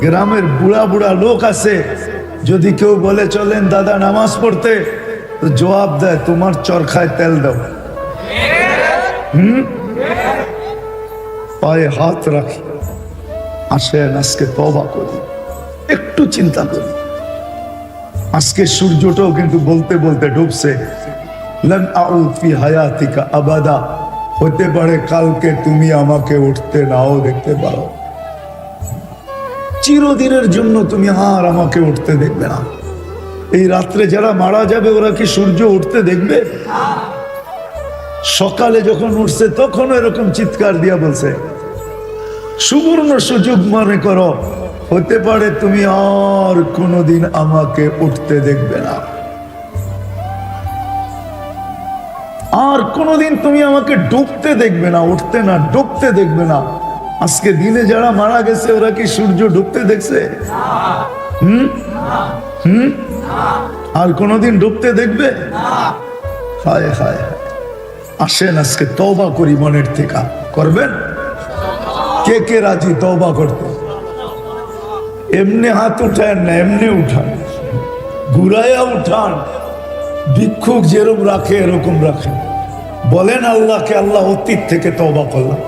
গ্রামের বুড়া বুড়া লোক আছে। যদি কেউ বলে, চলেন দাদা, নামাজ পড়তে, তো জবাব দেয়, তোমার চরখায় তেল দাও। হুম? পায়ে হাত রাখি। আসেন, আজকে তবা করি। একটু চিন্তা করি। আজকে সূর্যটাও কিন্তু বলতে বলতে ডুবছে। আবাদা। হতে পারে কালকে তুমি আমাকে উঠতে নাও, দেখতে পারো। চিরদিনের জন্য তুমি আর আমাকে উঠতে দেখবে না। এই রাত্রে যারা মারা যাবে, ওরা কি সূর্য উঠতে দেখবে? সকালে যখন উঠছে, তখন এরকম চিৎকার দিয়া বলছে, সুবর্ণ সুযোগ মনে করো, হতে পারে তুমি আর কোনোদিন আমাকে উঠতে দেখবে না। আর কোনোদিন তুমি আমাকে ডুবতে দেখবে না, উঠতে না, ডুবতে দেখবে না। আজকে দিনে যারা মারা গেছে, ওরা কি সূর্য ডুবতে দেখছে? হুম? হুম? আর কোনোদিন ডুবতে দেখবে? হায় হায়। আসেন আজকে তবা করি মনের থেকে। করবেন? কে কে রাজি তওবা করতে? এমনি হাত উঠান না, এমনি উঠান। ঘুরাইয়া উঠান। ভিক্ষুক যেরকম রাখে, এরকম রাখেন বলেন আল্লাহকে, আল্লাহ অতীত থেকে তবা করলাম।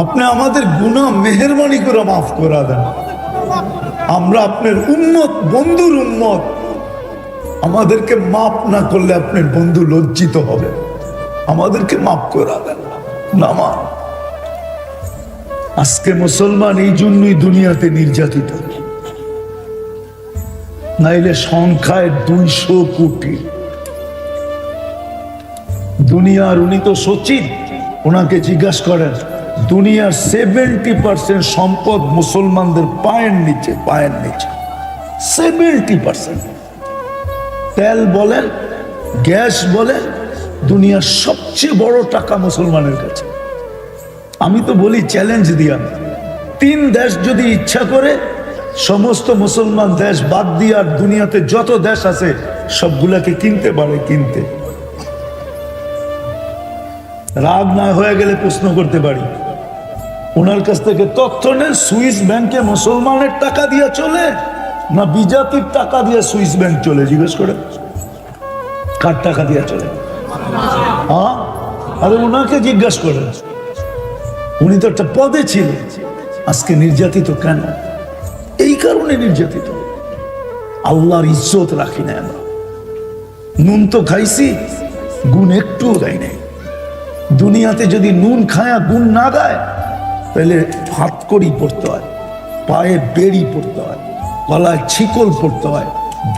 আপনি আমাদের গুনাহ মেহরবানি করে মাফ করা দেন। আমরা আপনার উন্মত বন্ধুর উন্মত আমাদেরকে মাফ না করলে আপনার বন্ধু লজ্জিত হবে। আমাদেরকে মাফ করা দেন। নামা আজকে মুসলমান এই জন্যই দুনিয়াতে নির্যাতিত। নাইলে সংখ্যায় দুইশো কোটি। দুনিয়ার উনি তো সচিব, ওনাকে জিজ্ঞাসা করেন দুনিয়ার সেভেন্টি পার্সেন্ট সম্পদ মুসলমানদের পায়ের নিচে পায়ের নিচে। সেভেন্টি পার্সেন্ট তেল বলেন গ্যাস বলেন দুনিয়ার সবচেয়ে বড় টাকা মুসলমানের কাছে। আমি তো বলি চ্যালেঞ্জ দিয়া। তিন দেশ যদি ইচ্ছা করে, সমস্ত মুসলমান দেশ বাদ দিয়ে আর দুনিয়াতে যত দেশ আছে, সবগুলাকে কিনতে পারে, কিনতে। রাগ না হয়ে গেলে প্রশ্ন করতে পারি। ওনার কাছ থেকে তথ্য নেন, সুইস ব্যাংকে মুসলমানের টাকা দিয়ে চলে না বিজাতির টাকা দিয়ে সুইস ব্যাংক চলে? জিজ্ঞেস করে। কার টাকা দিয়ে চলে? আরে ওনাকে জিজ্ঞাসা করেন। উনি তো একটা পদে ছিলেন আজকে নির্যাতিত কেন? এই কারণে নির্যাতিত। আল্লাহর ইজ্জত রাখি না আমরা। নুন তো খাইছি, গুণ একটুও দেয় নাই। দুনিয়াতে যদি নুন খায়া গুণ না গায় তাহলে হাত করি পড়তে হয়, পায়ে বেড়ি পড়তে হয়, গলায় ছিকল পড়তে হয়,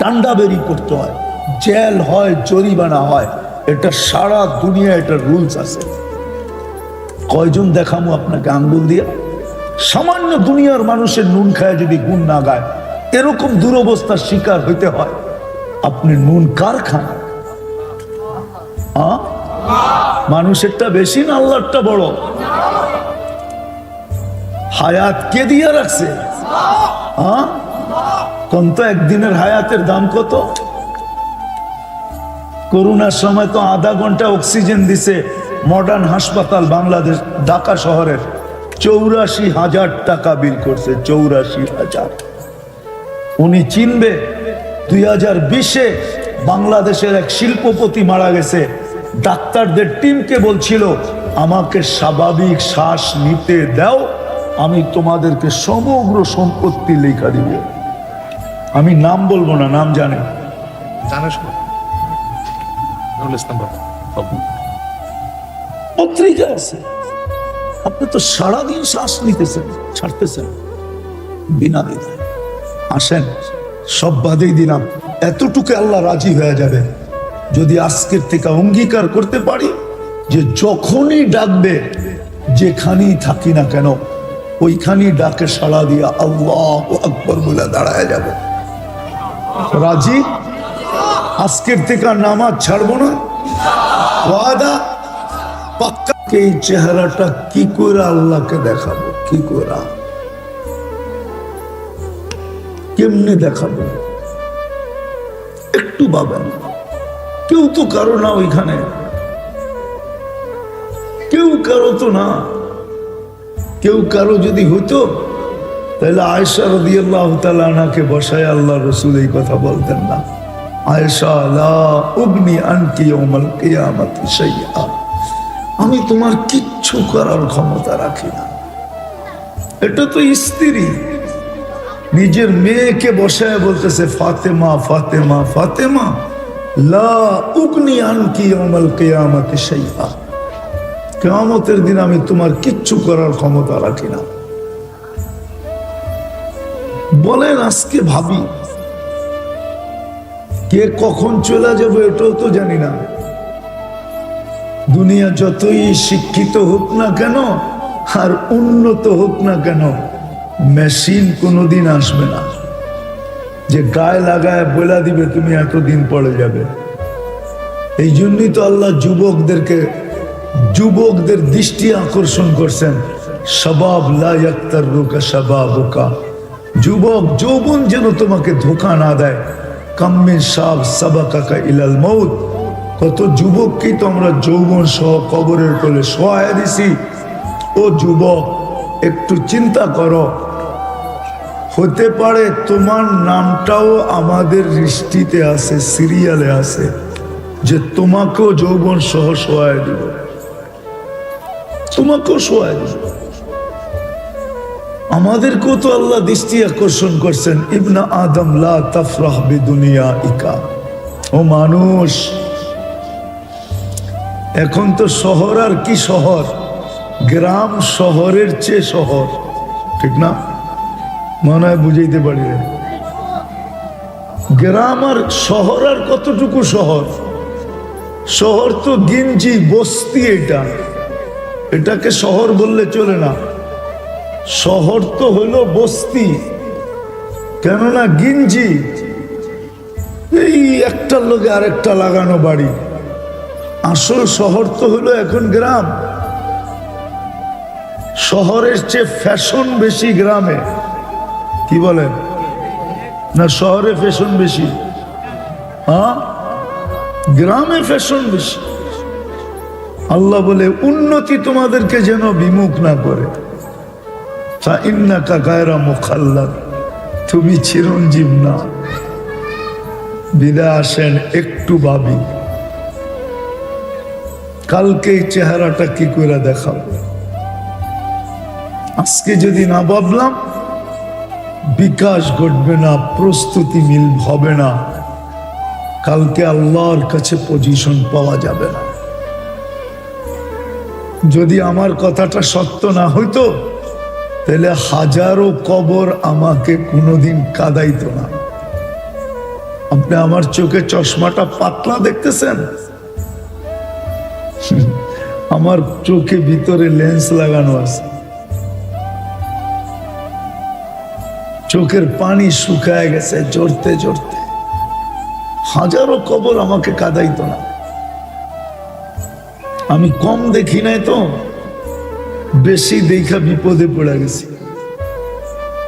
ডান্ডা বেরি পড়তে হয়, জেল হয়, জরিমানা হয়, এটা সারা দুনিয়া এটা রুলস আছে। কয়জন দেখামো আপনাকে আঙ্গুল দিয়ে? সামান্য দুনিয়ার মানুষের নুন খায় যদি গুণ না গায়, এরকম দুরবস্থার শিকার হইতে হয়। আপনি নুন কার খান? মানুষেরটা বেশি না আল্লাহরটা বড়? হায়াত কে দিয়ে রাখছে? হ্যাঁ কোন তো একদিনের হায়াতের দাম কত? করোনার সময় তো আধা ঘণ্টা অক্সিজেন দিছে মডার্ন হাসপাতাল বাংলাদেশ, ঢাকা শহরের। চৌরাশি হাজার টাকা বিল করছে, চৌরাশি হাজার। উনি চিনবে, দুই হাজার বিশে বাংলাদেশের এক শিল্পপতি মারা গেছে। ডাক্তারদের টিমকে বলছিল, আমাকে স্বাভাবিক শ্বাস নিতে দাও আমি তোমাদেরকে সমগ্র সম্পত্তি লেখা দিব। আমি নাম বলব না নাম জানে। পত্রিকা আছে। আপনি তো সারাদিন শ্বাস নিতেছেন ছাড়তেছেন। বিনা দ্বিধায়। আসেন সব বাদেই দিলাম। এতটুকু আল্লাহ রাজি হয়ে যাবে। যদি আজকের থেকে অঙ্গীকার করতে পারি যে যখনই ডাকবে যেখানেই থাকি না কেন ওইখানেই ডাকে সাড়া দিয়া, আল্লাহ আকবর বলে দাঁড়ায় যাব। রাজি? আজকের থেকে নামাজ ছাড়বো না? ওয়াদা? পাক্কা? এই চেহারাটা কি করে আল্লাহকে দেখাবো? কি করে? কেমনে দেখাবো? একটু ভাবেন। কেউ তো কারও না ওইখানে। কেউ কারও তো না। কেউ কারও যদি হতো তাহলে আয়সা রদি আল্লাহ তালাকে বসায় আল্লাহ রসুল এই কথা বলতেন না। আয়সা লা উগনি আনকি কিয়ামতি আমি তোমার কিচ্ছু করার ক্ষমতা রাখি না। এটা তো স্ত্রী। নিজের মেয়েকে বসায় বলতেছে, ফাতেমা ফাতেমা ফাতেমা, লা উগনি আনকি অমল কিয়ামতি শাইআ। কেয়ামতের দিন আমি তোমার কিচ্ছু করার ক্ষমতা রাখি না। বলেন, আজকে ভাবি, কে কখন চলে যাবে এটাও তো জানি না। দুনিয়া যতই শিক্ষিত হোক না কেন, আর উন্নত হোক না কেন, মেশিন কোনোদিন আসবে না। যে গায়ে লাগায় বলে দিবে, তুমি এতদিন পরে যাবে। এই জন্যই তো আল্লাহ যুবকদেরকে যুবকদের দৃষ্টি আকর্ষণ করছেন। সবাব লাক্তার রুকা সবাবুকা যুবক, যৌবন যেন তোমাকে ধোকা না দেয়। কাম্মিন সাব সাবা কাকা ইলাল মৌত কত যুবককেই তো আমরা যৌবন সহ কবরের কোলে সহায় দিছি। ও যুবক, একটু চিন্তা করো। হতে পারে তোমার নামটাও আমাদের দৃষ্টিতে আছে, সিরিয়ালে আছে, যে তোমাকেও যৌবন সহ সহায় দিব। তোমাকেও দিব আমাদেরকেও তো আল্লাহ দৃষ্টি আকর্ষণ করছেন। ইবনা আদম, লা ইকা ও মানুষ, এখন তো শহর আর কি শহর? গ্রাম শহরের চেয়ে শহর। ঠিক না? মনে হয় বুঝাইতে পারি গ্রাম আর শহর আর কতটুকু শহর? শহর তো গিঞ্জি, বস্তি এটা। এটাকে শহর বললে চলে না। শহর তো হলো বস্তি, কেননা গিঞ্জি। এই একটার লোকে আরেকটা লাগানো বাড়ি। আসল শহর তো হলো এখন গ্রাম। শহরের চেয়ে ফ্যাশন বেশি গ্রামে। কি বলেন? না, শহরে ফ্যাশন বেশি। হ্যাঁ? গ্রামে ফ্যাশন বেশি। আল্লাহ বলে, উন্নতি তোমাদেরকে যেন বিমুখ না করে। তুমি চিরঞ্জীব না। বিদা আসেন একটু ভাবি। কালকে চেহারাটা কি করে দেখাবো? আজকে যদি না ভাবলাম, বিকাশ ঘটবে না, প্রস্তুতি মিল হবে না। কালকে আল্লাহর কাছে পজিশন পাওয়া যাবে না। যদি আমার কথাটা সত্য না হইতো, তাহলে হাজারো কবর আমাকে কোনোদিন কাদাইত না। আপনি আমার চোখে চশমাটা পাতলা দেখতেছেন? আমার চোখে ভিতরে লেন্স লাগানো আছে। চোখের পানি শুকায় গেছে জড়তে জড়তে হাজারো কবর আমাকে কাদাইত না। আমি কম দেখি নাই তো। বেশি দেখা বিপদে পড়ে গেছি।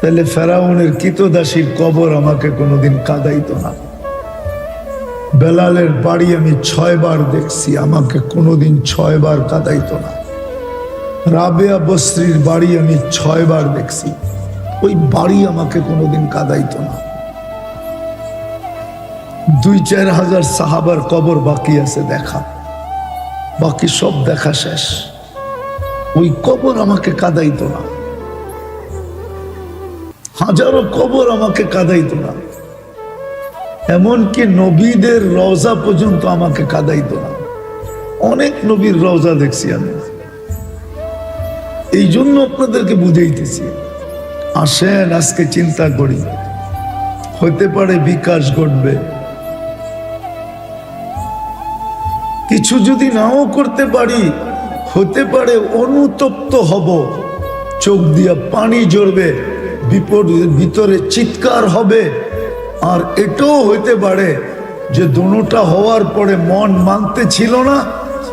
তাহলে ফেরাউনের কিতদাসীর কবর আমাকে কোনোদিন কাদাইতো না। বেলালের বাড়ি আমি ছয়বার দেখছি, আমাকে কোনোদিন ছয়বার কাদাইতো না। রাবেয়া বস্ত্রীর বাড়ি আমি ছয়বার দেখছি, ওই বাড়ি আমাকে কোনোদিন কাদাইতো না। দুই চার হাজার সাহাবার কবর বাকি আছে দেখা। বাকি সব দেখা শেষ। ওই কবর আমাকে কাদাইতো না। হাজারো কবর আমাকে কাদাইতো না। এমনকি নবীদের রওজা পর্যন্ত আমাকে কাদাইতো না। অনেক নবীর রওজা দেখছি আমি। এই জন্য আপনাদেরকে বুঝাইতেছি। আসেন, আজকে চিন্তা করি। হতে পারে বিকাশ ঘটবে। কিছু যদি নাও করতে পারি, হতে পারে অনুতপ্ত হব। চোখ দিয়া পানি ঝরবে, বিপদ ভিতরে চিৎকার হবে। আর এটাও হইতে পারে যে দোনোটা হওয়ার পরে মন মানতে ছিল না,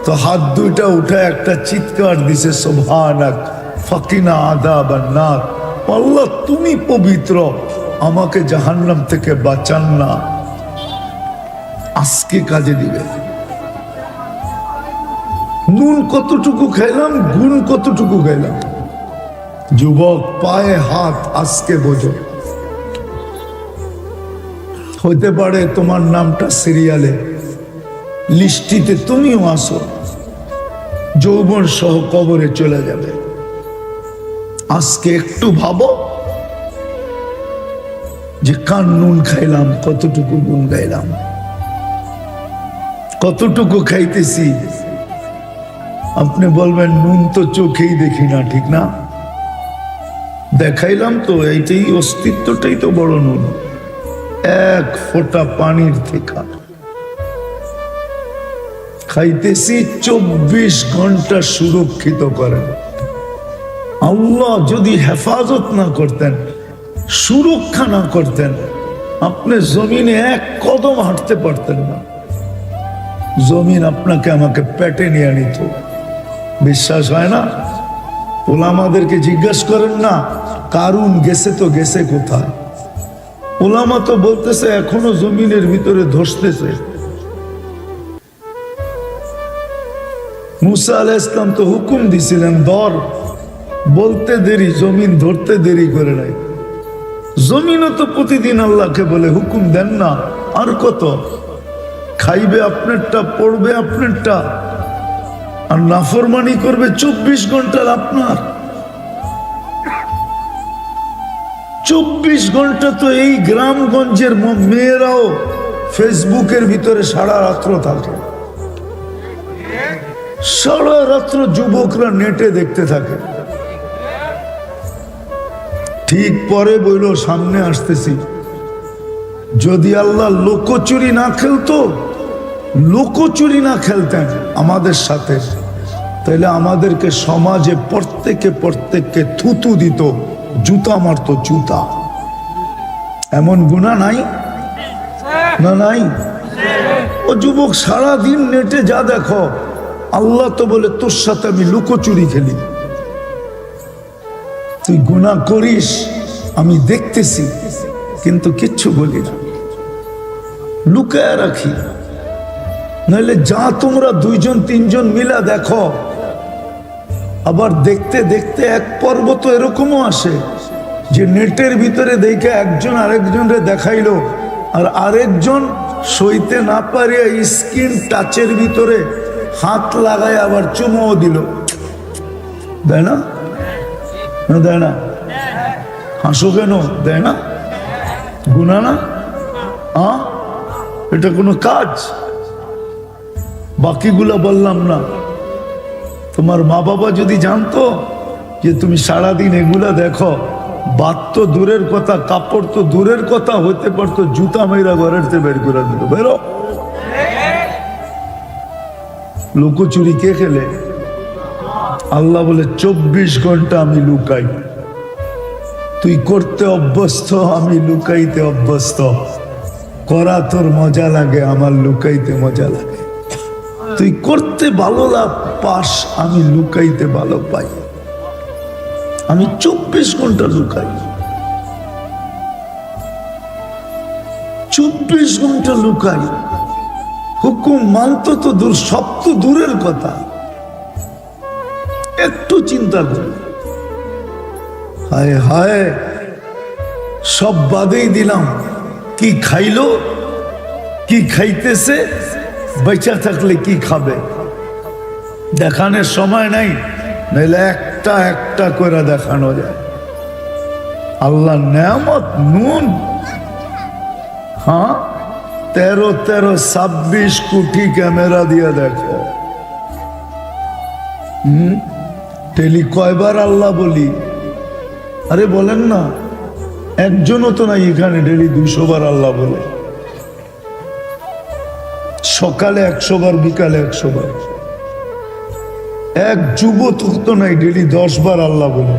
তো হাত দুইটা উঠে একটা চিৎকার দিছে সোভানাক ফকিনা আদা বা নাক আল্লাহ, তুমি পবিত্র, আমাকে জাহান্নাম থেকে বাঁচান না। আজকে কাজে দিবে। নুন কতটুকু খাইলাম, গুণ কতটুকু খাইলাম? যুবক, পায়ে হাত, আজকে বোঝো। হতে পারে তোমার নামটা সিরিয়ালে। লিস্টিতে তুমিও আসো। যৌবন সহ কবরে চলে যাবে। আজকে একটু ভাবো যে কান নুন খাইলাম, কতটুকু নুন গাইলাম কতটুকু খাইতেছি? আপনি বলবেন, নুন তো চোখেই দেখি না, ঠিক না? দেখাইলাম তো, এইটাই অস্তিত্বটাই তো বড় নুন। এক ফোঁটা পানির থেকে। খাইতেছি চব্বিশ ঘণ্টা সুরক্ষিত করেন। আল্লাহ যদি হেফাজত না করতেন, সুরক্ষা না করতেন, আপনি জমিনে এক কদম হাঁটতে পারতেন না। জমিন আপনাকে আমাকে পেটে নিয়ে নিত বিশ্বাস হয় না? ওলামাদেরকে জিজ্ঞেস করেন না, কারুন গেছে তো গেছে কোথায়? ওলামা তো বলতেছে, এখনও জমিনের ভিতরে ধসতেছে। মুসা আলাহ ইসলাম তো হুকুম দিছিলেন, ধর, বলতে দেরি, জমিন ধরতে দেরি করে নাই। জমিনও তো প্রতিদিন আল্লাহকে বলে, হুকুম দেন না, আর কত? খাইবে আপনারটা, পড়বে আপনারটা। আর নাফরমানি করবে চব্বিশ ঘণ্টার আপনার। চব্বিশ ঘণ্টা তো এই গ্রামগঞ্জের মেয়েরাও ফেসবুকের ভিতরে সারা রাত্র থাকে। সারা রাত্র যুবকরা নেটে দেখতে থাকে। ঠিক পরে বইল, সামনে আসতেছি। যদি আল্লাহ লোকচুরি না খেলতো, লোকচুরি না খেলতেন আমাদের সাথে। তাহলে আমাদেরকে সমাজে প্রত্যেকে প্রত্যেককে থুতু দিত, জুতা মারতো জুতা। এমন গুণা নাই? না নাই? ও যুবক সারা দিন নেটে যা দেখো, আল্লাহ তো বলে, তোর সাথে আমি লুকোচুরি খেলি। তুই গুণা করিস, আমি দেখতেছি, কিন্তু কিচ্ছু বলি না। লুকায় রাখি। নইলে যা তোমরা দুইজন, তিনজন মিলা দেখো আবার দেখতে দেখতে এক পর্ব তো এরকমও আসে যে নেটের ভিতরে দেখে একজন আরেকজনরে দেখাইলো আর আরেকজন সইতে না পারিয়া স্কিন টাচের ভিতরে হাত লাগায় আবার চুমোও দিল। দেয় না? দেয় না? হাসো কেন? দেয় না? গুনা না? এটা কোনো কাজ? বাকিগুলা বললাম না। তোমার মা বাবা যদি জানতো যে তুমি সারাদিন এগুলা দেখো বাদ তো দূরের কথা, কাপড় তো দূরের কথা হতে পারতো জুতা মেয়েরা ঘরের থেকে বের করে দিত। বেরো। লুকোচুরি কে খেলে? আল্লাহ বলে, চব্বিশ ঘণ্টা আমি লুকাই। তুই করতে অভ্যস্ত, আমি লুকাইতে অভ্যস্ত। করা তোর মজা লাগে, আমার লুকাইতে মজা লাগে। তুই করতে ভালো লাভ। পাস আমি লুকাইতে ভালো পাই। আমি চব্বিশ ঘণ্টা লুকাই। চব্বিশ ঘণ্টা লুকাই। হুকুম মানত তো দূর, সব তো দূরের কথা। একটু চিন্তা কর। হায় হায়, সব বাদেই দিলাম। কি খাইলো? কি খাইতেছে? বেঁচা থাকলে কি খাবে? দেখানোর সময় নাই নাহলে একটা একটা করে দেখানো যায়। আল্লাহ নেয়ামত, নুন। হ্যাঁ? তেরো তেরো ছাব্বিশ কোটি ক্যামেরা দিয়ে দেখো। হুম? টেলি কয়বার আল্লাহ বলি? আরে বলেন না, একজনও তো নাই এখানে ডেলি দুশো বার আল্লাহ বলে। সকালে একশো বার বিকালে একশো বার এক যুবক তো নাই ডেলি দশ বার আল্লাহ বলে।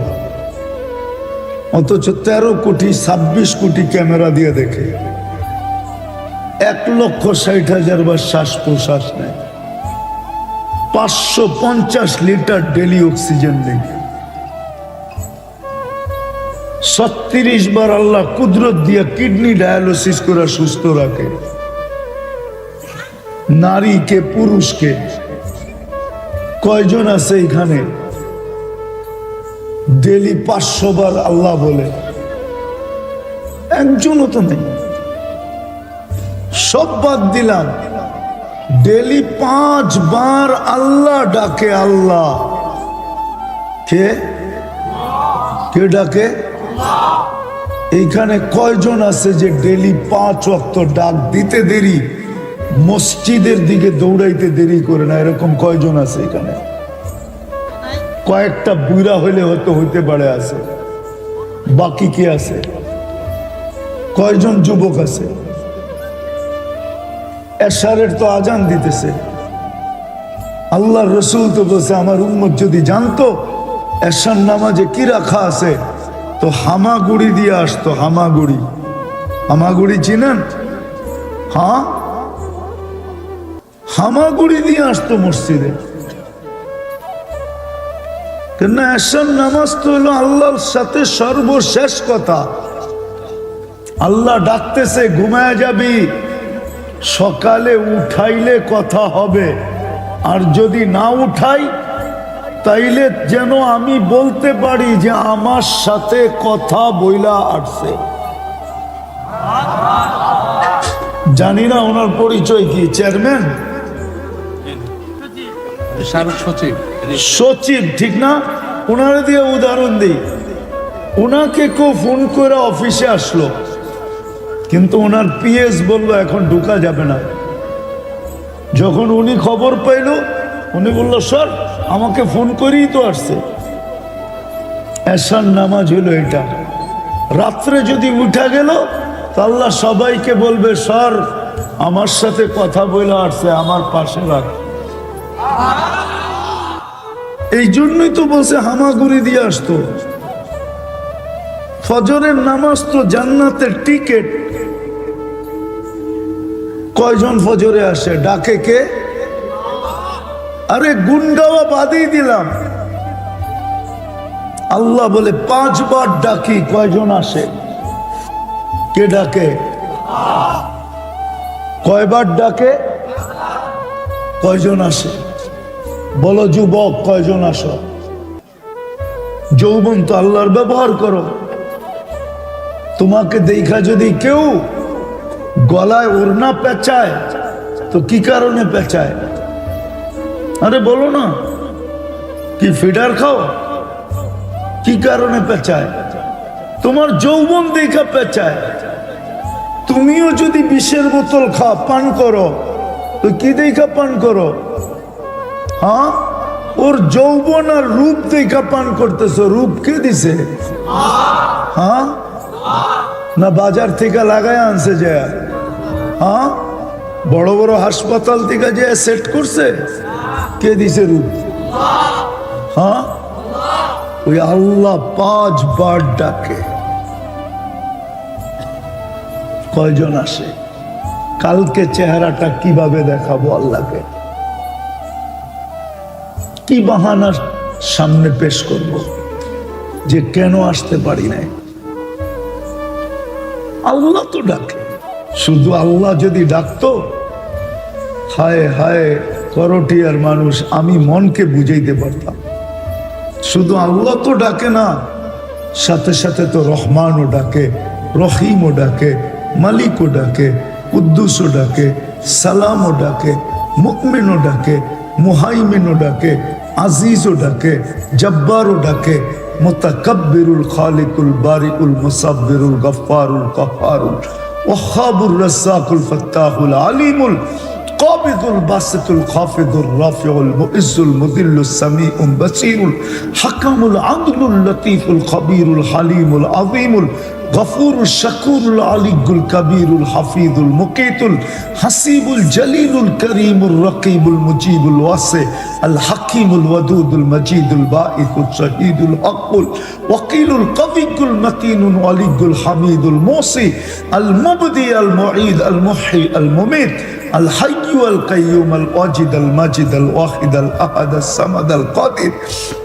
অথচ তেরো কোটি, ছাব্বিশ কোটি ক্যামেরা দিয়ে দেখে। এক লক্ষ ষাট হাজার বার শ্বাস প্রশ্বাস নেয়। পাঁচশো পঞ্চাশ লিটার ডেলি অক্সিজেন নেই ছত্রিশ বার আল্লাহ কুদরত দিয়ে কিডনি ডায়ালিসিস করা সুস্থ রাখে। নারীকে, পুরুষকে কয়জন আছে এখানে? ডেলি পাঁচশো বার আল্লাহ বলে। একজনও তো নেই। সব বাদ দিলাম। ডেলি পাঁচ বার আল্লাহ ডাকে আল্লাহ। কে? কে ডাকে? এইখানে কয়জন আছে যে ডেলি পাঁচ অক্ত ডাক দিতে দেরি? মসজিদের দিকে দৌড়াইতে দেরি করে না, এরকম কয়জন আছে এখানে? কয়েকটা বুড়া হইলে হয়তো হইতে পারে আছে। বাকি কে আছে? কয়জন যুবক আছে? এশারের তো আজান দিতেছে। আল্লাহ রসুল তো বলছে, আমার উম্মত যদি জানতো, এশার নামাজে কি রাখা আছে? তো হামাগুড়ি দিয়ে আসতো, হামাগুড়ি। হামাগুড়ি চিনেন? হ্যাঁ? হামাগুড়ি দিয়ে আসতো মসজিদে। কেন এশার নামাজ তো হলো আল্লাহর সাথে সর্বশেষ কথা। আল্লাহ ডাকতেছে, ঘুমায় যাবি। সকালে উঠাইলে কথা হবে। আর যদি না উঠাই, তাইলে যেন আমি বলতে পারি যে আমার সাথে কথা বইলা আসছে। জানি না ওনার পরিচয় কি, চেয়ারম্যান? সচিব। সচিব, ঠিক না? ওনারে দিয়ে উদাহরণ দিই। ওনাকে কেউ ফোন করে অফিসে আসলো। কিন্তু ওনার পিএস বলল, এখন ঢুকা যাবে না। যখন উনি খবর পাইল, উনি বলল, স্যার, আমাকে ফোন করেই তো আসছে। এসার নামাজ হলো এটা রাত্রে যদি উঠা গেল, তো আল্লাহ সবাইকে বলবে, স্যার, আমার সাথে কথা বলে আসছে, আমার পাশে রাখ। এই জন্যই তো বলছে হামাগুড়ি দিয়ে আসতো। ফজরের নামাজ তো জান্নাতের টিকেট। কয়জন ফজরে আসে? ডাকে কে? আরে গুন্ডাওয়া বাদই দিলাম। আল্লাহ বলে পাঁচবার ডাকি, কয়জন আসে? কে ডাকে? কয়বার ডাকে? কয়জন আসে? বলো যুবক, কয়জন আস? যৌবন তো আল্লাহর ব্যবহার করো। তোমাকে দেখা যদি কেউ গলায় ওড়না পেঁচায়, তো কি কারণে পেঁচায়? আরে বলো না, কি ফিডার খাও? কি কারণে পেঁচায়? তোমার যৌবন দেখা পেঁচায়। তুমিও যদি বিষের বোতল খা পান করো, তো কি দেখা পান করো? হ্যাঁ? ওর যৌবন আর রূপ দেখা পান করতেছ, রূপ কে দিছে? হ্যাঁ? না বাজার থেকে লাগায় আনছে যে হ্যাঁ? বড় বড় হাসপাতাল থেকে যে সেট করছে, কে দিছে রূপ? হ্যাঁ? ওই আল্লাহ পাঁচ বার ডাকে। কয়জন আসে? কালকে চেহারাটা কীভাবে দেখাবো আল্লাহকে? কি বাহানার সামনে পেশ করব, যে কেন আসতে পারি নাই। আল্লাহ তো ডাকে। শুধু আল্লাহ যদি ডাকতো, হায় হায় করটিয়ার মানুষ, আমি মনকে বুঝাইতে পারতাম। শুধু আল্লাহ তো ডাকে না, সাথে সাথে তো রহমানও ডাকে, রহিমও ডাকে, মালিকও ডাকে, কুদ্দুসও ডাকে, সালামও ডাকে মুকমিনও ডাকে মুহাইমিনও ডাকে আজিজও ডাকে জব্বারও ডাকে মুতাকাব্বিরুল খালিকুল বারিকুল মুসাব্বিরুল গফফারুল কফারুল ওয়াহাবুর রাজ্জাকুল ফাত্তাহুল আলিমুল কবিদুল বাসিতুল খাফিদুল রাফিউল মুইজুল মুদিল্লুস সামিউল বাসিরুল হাকামুল আদলুল লতিফুল খবিরুল হালিমুল আযীমুল গফুর শাকুরুল আলিগুল কবিরুল হাফিজুল মুকিতুল হাসিবুল জলিলুল করিমুল রকিবুল মুজিবুল ওয়াসে আল হাকিমুল ওয়াদুদুল মজিদুল বাঈসুল শহীদুল হকুল ওয়াকিলুল কবিকুল মতিনুল ওয়ালিগুল হামিদুল মোসি আল মুবদি আল الحي القيوم الواجد الماجد الواحد الأحد الصمد القادر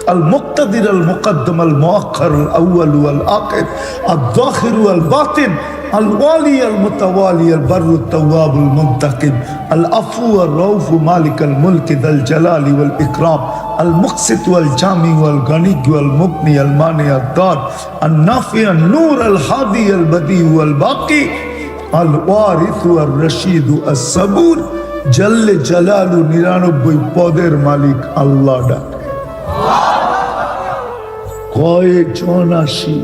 المقتدر المقدم المؤخر الأول والآخر الظاهر والباطن الوالي المتوالي البر التواب المنتقم العفو الرؤوف مالك الملك ذا الجلال والإكرام المقسط والجامع والغني والمغني المانع الدار النافع النور الهادي البديع والباقي আল ওয়ারিসু আর রশিদ আর সাবুর জল্লে জালালু নিরানব্বই পদের মালিক আল্লাহ ডাকে। কয়েকজন আসি?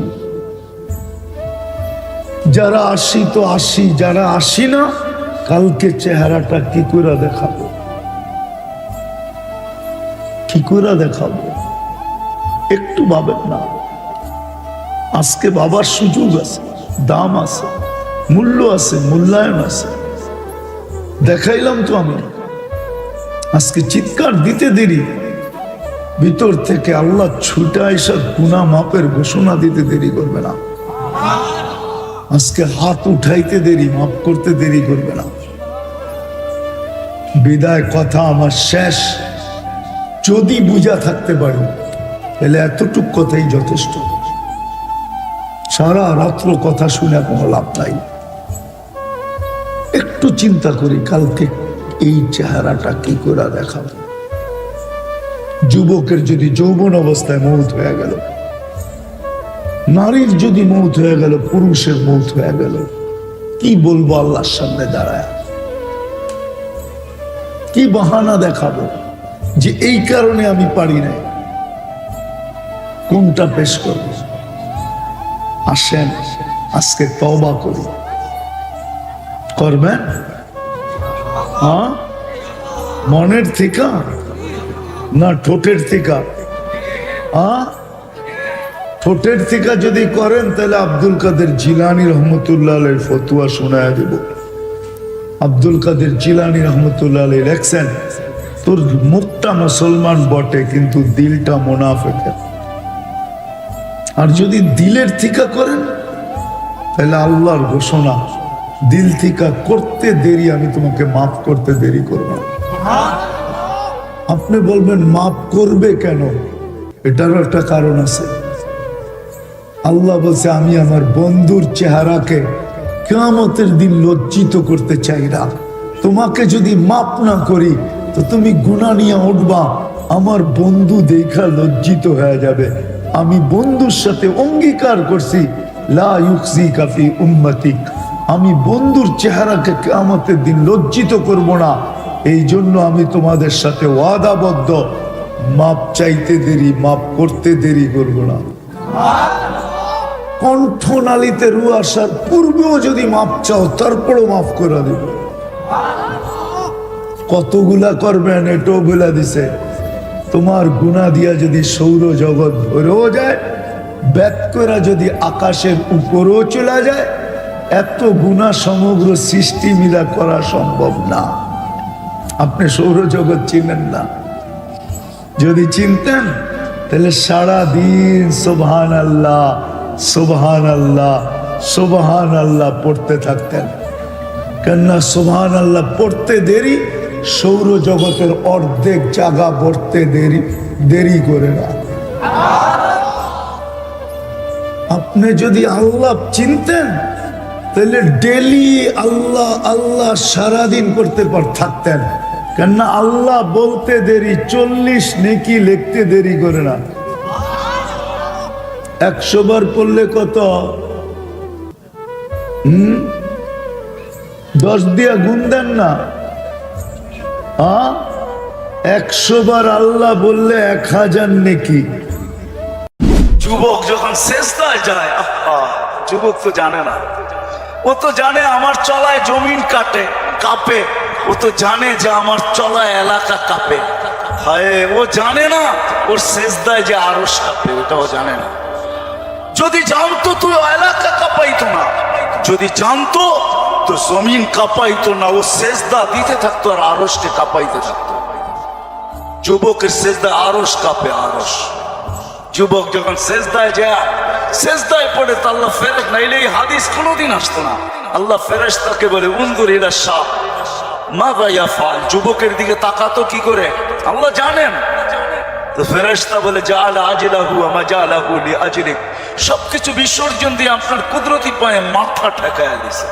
যারা আসি তো আসি, যারা আসি না, কালকে চেহারাটা কি করে দেখাবো? কি করে দেখাবো? একটু ভাবেন না। আজকে বাবার সুযোগ আছে, দাম আছে। মূল্য আছে, মূল্যায়ন আছে। দেখাইলাম তো আমি। আজকে চিৎকার দিতে দেরি। ভিতর থেকে আল্লাহ ছুটা এসে গুনা মাপের ঘোষণা দিতে দেরি করবে না। আজকে হাত উঠাইতে দেরি, মাপ করতে দেরি করবে না। বিদায় কথা আমার শেষ। যদি বুঝা থাকতে পারি, তাহলে এতটুক কথাই যথেষ্ট। সারা রাত্র কথা শুনে কোনো লাভ নাই। একটু চিন্তা করি, কালকে এই চেহারাটা কি করে দেখাবো? যুবকের যদি যৌবন অবস্থায় মৌত হয়ে গেল, নারীর যদি মৌত হয়ে গেল, পুরুষের মৌত হয়ে গেল, কি বলব আল্লাহর সামনে দাঁড়ায়? কি বাহানা দেখাবো যে এই কারণে আমি পারি না কোনটা পেশ করব? আসেন, আজকে তবা করি। করবেন হ্যাঁ মনের থেকে? না, ঠোঁটের থেকে। ঠোঁটের থেকে যদি করেন, তাহলে আব্দুল কাদের জিলানি রহমতুল্লাহ ফতুয়া শোনায় দেব। আব্দুল কাদের জিলানি রহমতুল্লাহ আলী তোর মুখটা মুসলমান বটে, কিন্তু দিলটা মোনাফেকের। আর যদি দিলের থিকা করেন, তাহলে আল্লাহর ঘোষণা দিল থিকা করতে দেরি, আমি তোমাকে মাফ করতে দেরি করব আপনি বলবেন, মাফ করবে কেন? এটারও একটা কারণ আছে। আল্লাহ বলছে, আমি আমার বন্ধুর চেহারাকে কেয়ামতের দিন লজ্জিত করতে চাই না। তোমাকে যদি মাপ না করি, তো তুমি গুণা নিয়ে উঠবা। আমার বন্ধু দেখা লজ্জিত হয়ে যাবে। আমি বন্ধুর সাথে অঙ্গীকার করছি, লা ইউকসি কাফি উম্মতিক। আমি বন্ধুর চেহারাকে কেয়ামতের দিন লজ্জিত করব না। এই জন্য আমি তোমাদের সাথে ওয়াদাবদ্ধ। মাপ চাইতে দেরি, মাপ করতে দেরি করব না। কণ্ঠনালীতে রু আসার পূর্বেও যদি মাপ চাও, তারপরও মাফ করে দেব। কতগুলা করবেন এটাও বলে দিছে। তোমার গুণা দিয়া যদি সৌর জগৎ ভরেও যায়, ব্যাত করা যদি আকাশের উপরেও চলে যায় এত গুণা সমগ্র সৃষ্টি মিলা করা সম্ভব না। আপনি সৌরজগৎ চিনেন না। যদি চিনতেন, তাহলে সারাদিন সোভান আল্লাহ সোভান আল্লাহ সোভান আল্লাহ পড়তে থাকতেন। কেননা সোভান আল্লাহ পড়তে দেরি, সৌরজগতের অর্ধেক জায়গা পড়তে দেরি দেরি করে না। আপনি যদি আল্লাহ চিনতেন তাহলে ডেলি আল্লাহ আল্লাহ সারাদিন করতে পার থাকতেন। কেননা আল্লাহ বলতে দেরি, চল্লিশ নেকি লিখতে দেরি করে না। একশো বার পড়লে কত? হুম? দশ দিয়া গুণ দেন না। একশো বার আল্লাহ বললে এক হাজার নেকি। যুবক যখন শেষ যায় যুবক তো জানে না। ও তো জানে আমার চলায় জমিন কাটে, কাঁপে। ও তো জানে যে আমার চলায় এলাকা কাঁপে। হায়, ও জানে না, ওর শেষদায় যে আরও কাঁপে, ওটাও জানে না। যদি জানতো তুই এলাকা কাঁপাইতো না। যদি জানতো তো জমিন কাঁপাইতো না, ও শেষদা দিতে থাকতো আর আরসকে কাঁপাইতে থাকতো। যুবকের শেষদা আরস কাঁপে আরস যুবক যখন শেষদায় যায় শেষদায় পড়ে তো আল্লাহ ফেরেস নাইলে এই হাদিস কোনোদিন আসতো না। আল্লাহ ফেরেস তাকে বলে উন্দুর সাপ মা গাইয়া ফাল যুবকের দিকে তাকাতো কি করে? আল্লাহ জানেন। তো ফেরেশতা বলে জাল আজলাহু আমা জালাহু লি আজলিক সবকিছু বিসর্জন দিয়ে আপনার কুদরতি পায়ে মাথা ঠেকায় দিছে।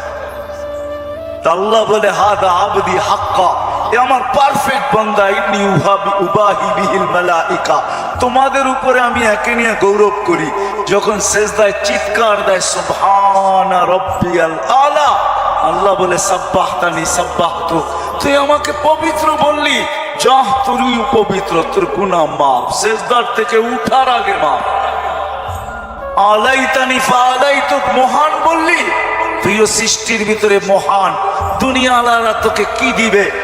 আল্লাহ বলে, হাদা আবদি হাক্কা, এ আমার পারফেক্ট বান্দা, ইন্নি উহাবি উবাহি বিহিল মালাইকা। তোমাদের উপরে আমি একে নিয়ে গৌরব করি। যখন সেজদায় চিৎকার দেয়, সুবহানা রাব্বিয়াল আলা। আল্লাহ বলে, সাব্বাহতানি, সাব্বাহতু। তুই আমাকে পবিত্র বললি, যাহ তুই পবিত্র, তোর গুনাহ মাফ। সেজদার থেকে উঠার আগে মাফ আলাইতানি ফালাইতুক মহান বললি। তুইও সৃষ্টির ভিতরে মহান। দুনিয়া আলারা তোকে কি দিবে?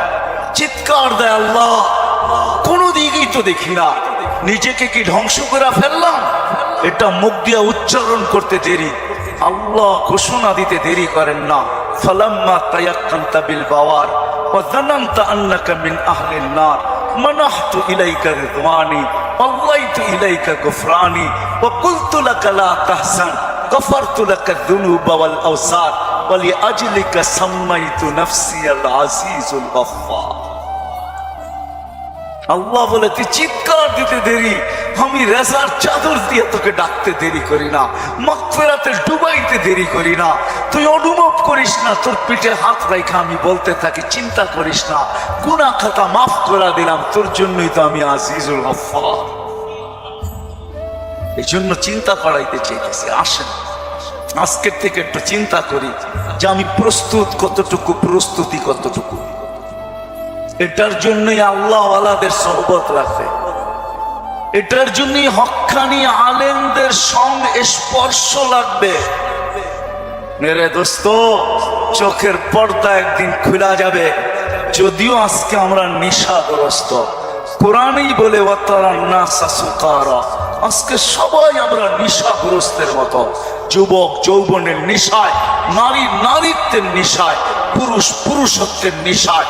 চিৎকার দেয় আল্লাহ। কোনো দিকেই তো দেখি না। নিজেকে কি ধ্বংস করে ফেললাম? এটা মুখ দিয়া উচ্চারণ করতে দেরি। আল্লাহ ঘোষণা দিতে দেরি করেন না। ফালাম্মা তায়াক্কান্তা বিল বাওয়ার ওয়াজানান্তা আন্নাকা মিন আহলিন নার। মানাহতু ইলাইকা রিদওয়ানি ওয়াল্লাইতু ইলাইকা গুফরানি ও কুলতুলা লাকা লা তাহসান, গফারতু লাকা যুনুবা ওয়াল আওসার, ওয়া লিআজলিকা সাম্মাইতু নাফসিয়াল আজিজুল গফফার। আল্লাহ বলে, তুই চিৎকার দিতে দেরি। আমি রেজার চাদর দিয়ে তোকে ডাকতে দেরি করি না। মকফেরাতে ডুবাইতে দেরি করি না। তুই অনুভব করিস না, তোর পিঠে হাত রাখা আমি বলতে থাকি, চিন্তা করিস না। গুনা খাতা মাফ করে দিলাম, তোর জন্যই তো আমি আজিজুল এই জন্য চিন্তা করাইতে চাইতেছি, আসেন। আজকের থেকে একটু চিন্তা করি যে আমি প্রস্তুত কতটুকু, প্রস্তুতি কতটুকু? এটার জন্যই আল্লাহ আলাদের সহবত রাখে। এটার জন্যই হক্কানি আলেমদের সঙ্গে স্পর্শ লাগবে। মেরে দোস্ত, চোখের পর্দা একদিন খোলা যাবে। যদিও আজকে আমরা নেশাগ্রস্ত। কোরআনই বলে আজকে সবাই আমরা নেশাগ্রস্তের মতো। যুবক যৌবনের নেশায়, নারী নারীত্বের নেশায়, পুরুষ পুরুষত্বের নেশায়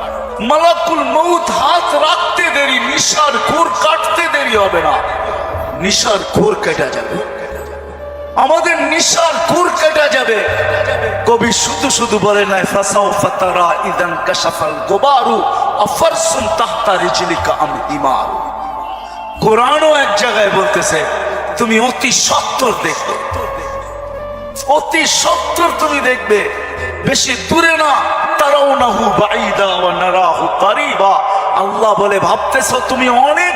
মালাকুল মৌত হাত রাখতে দেরি, নিশার ঘোর কাটতে দেরি হবে না। নিশার ঘোর কেটে যাবে। আমাদের নিশার ঘোর কেটে যাবে। কবি শুধু শুধু বলে নাই ফাসাও ফাতারা ইদান কাশাফাল গোবারু, আফারসুন তাহতা রিজলিকা আম ইমার কোরআনও এক জায়গায় বলতেছে, তুমি অতি সত্তর দেখবে। অতি সত্তর তুমি দেখবে। বেশি দূরে না তারাও নাহু বাইদা ও নারাহু কারিবা। আল্লাহ বলে ভাবতেছ তুমি অনেক